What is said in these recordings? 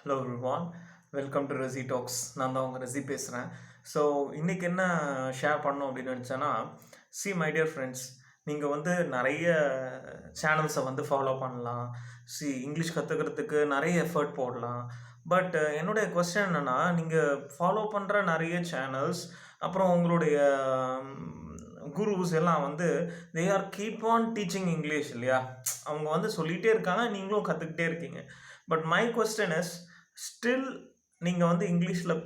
Hello Rivan welcome to Resi talks நான் தான் உங்கள் ரெசி பேசுகிறேன் ஸோ இன்றைக்கி என்ன ஷேர் பண்ணோம் அப்படின்னு நினச்சேன்னா சி மை டியர் ஃப்ரெண்ட்ஸ் நீங்கள் வந்து நிறைய சேனல்ஸை வந்து ஃபாலோ பண்ணலாம். சி இங்கிலீஷ் கற்றுக்கிறதுக்கு நிறைய எஃபர்ட் போடலாம். பட் என்னுடைய கொஸ்டின் என்னென்னா நீங்கள் ஃபாலோ பண்ணுற நிறைய சேனல்ஸ் அப்புறம் உங்களுடைய குருஸ் எல்லாம் வந்து they are keep on teaching English இல்லையா? அவங்க வந்து சொல்லிகிட்டே இருக்காங்க நீங்களும் கற்றுக்கிட்டே இருக்கீங்க. But my question is still நீங்கள் வந்து இங்கிலீஷில்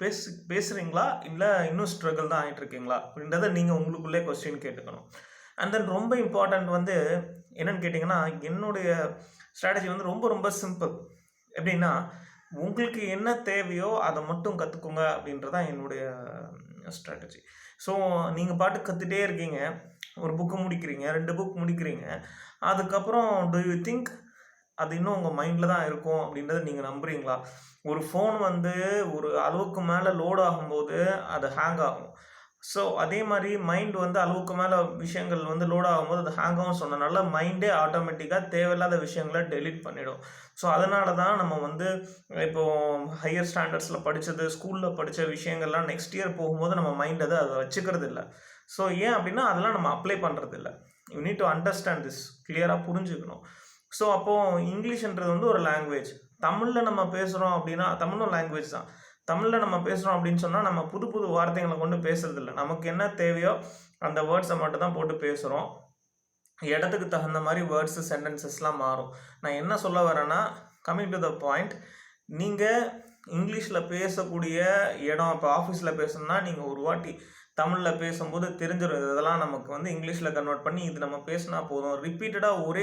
பேசு பேசுகிறீங்களா இல்லை இன்னும் ஸ்ட்ரகிள் தான் ஆகிட்டு இருக்கீங்களா? அப்படின்றத நீங்கள் உங்களுக்குள்ளே கொஸ்டின் கேட்டுக்கணும். அண்ட் தென் ரொம்ப இம்பார்ட்டண்ட் வந்து என்னன்னு கேட்டிங்கன்னா என்னுடைய ஸ்ட்ராட்டஜி வந்து ரொம்ப ரொம்ப சிம்பிள் எப்படின்னா உங்களுக்கு என்ன தேவையோ அதை மட்டும் கற்றுக்குங்க அப்படின்றதான் என்னுடைய ஸ்ட்ராட்டஜி ஸோ நீங்கள் பாட்டு கற்றுட்டே இருக்கீங்க. ஒரு புக்கு முடிக்கிறீங்க ரெண்டு புக் முடிக்கிறீங்க. அதுக்கப்புறம் டு யூ திங்க் அது இன்னும் உங்கள் மைண்டில் தான் இருக்கும் அப்படின்றத நீங்கள் நம்புறீங்களா? ஒரு ஃபோன் வந்து ஒரு அளவுக்கு மேலே லோட் ஆகும்போது அது ஹேங் ஆகும். ஸோ அதே மாதிரி மைண்ட் வந்து அளவுக்கு மேலே விஷயங்கள் வந்து லோட் ஆகும்போது அது ஹேங் ஆகும் சொன்னனால மைண்டே ஆட்டோமேட்டிக்காக தேவையில்லாத விஷயங்களை டெலீட் பண்ணிடும். ஸோ அதனால தான் நம்ம வந்து இப்போது ஹையர் ஸ்டாண்டர்ட்ஸில் படித்தது ஸ்கூலில் படித்த விஷயங்கள்லாம் நெக்ஸ்ட் இயர் போகும்போது நம்ம மைண்ட் அதை அதை வச்சுக்கிறது இல்லை. ஸோ ஏன் அப்படின்னா அதெல்லாம் நம்ம அப்ளை பண்ணுறது இல்லை. You need to understand this கிளியராக புரிஞ்சுக்கணும். ஸோ அப்போது இங்கிலீஷ்ன்றது வந்து ஒரு லாங்குவேஜ் தமிழில் நம்ம பேசுகிறோம் அப்படின்னா தமிழும் லாங்குவேஜ் தான். தமிழில் நம்ம பேசுகிறோம் அப்படின்னு சொன்னால் நம்ம புது புது வார்த்தைகளை கொண்டு பேசுறதில்ல. நமக்கு என்ன தேவையோ அந்த வேர்ட்ஸை மட்டும் தான் போட்டு பேசுகிறோம் இடத்துக்கு தகுந்த மாதிரி வேர்ட்ஸு சென்டென்சஸ்லாம் மாறும். நான் என்ன சொல்ல வரேன்னா கம்மிங் டு த பாயிண்ட் நீங்கள் இங்கிலீஷில் பேசக்கூடிய இடம் இப்போ ஆஃபீஸில் பேசணும்னா நீங்கள் ஒரு வாட்டி தமிழில் பேசும்போது தெரிஞ்சிடும் இதெல்லாம் நமக்கு வந்து இங்கிலீஷில் கன்வெர்ட் பண்ணி இது நம்ம பேசினா போதும். ரிப்பீட்டடாக ஒரே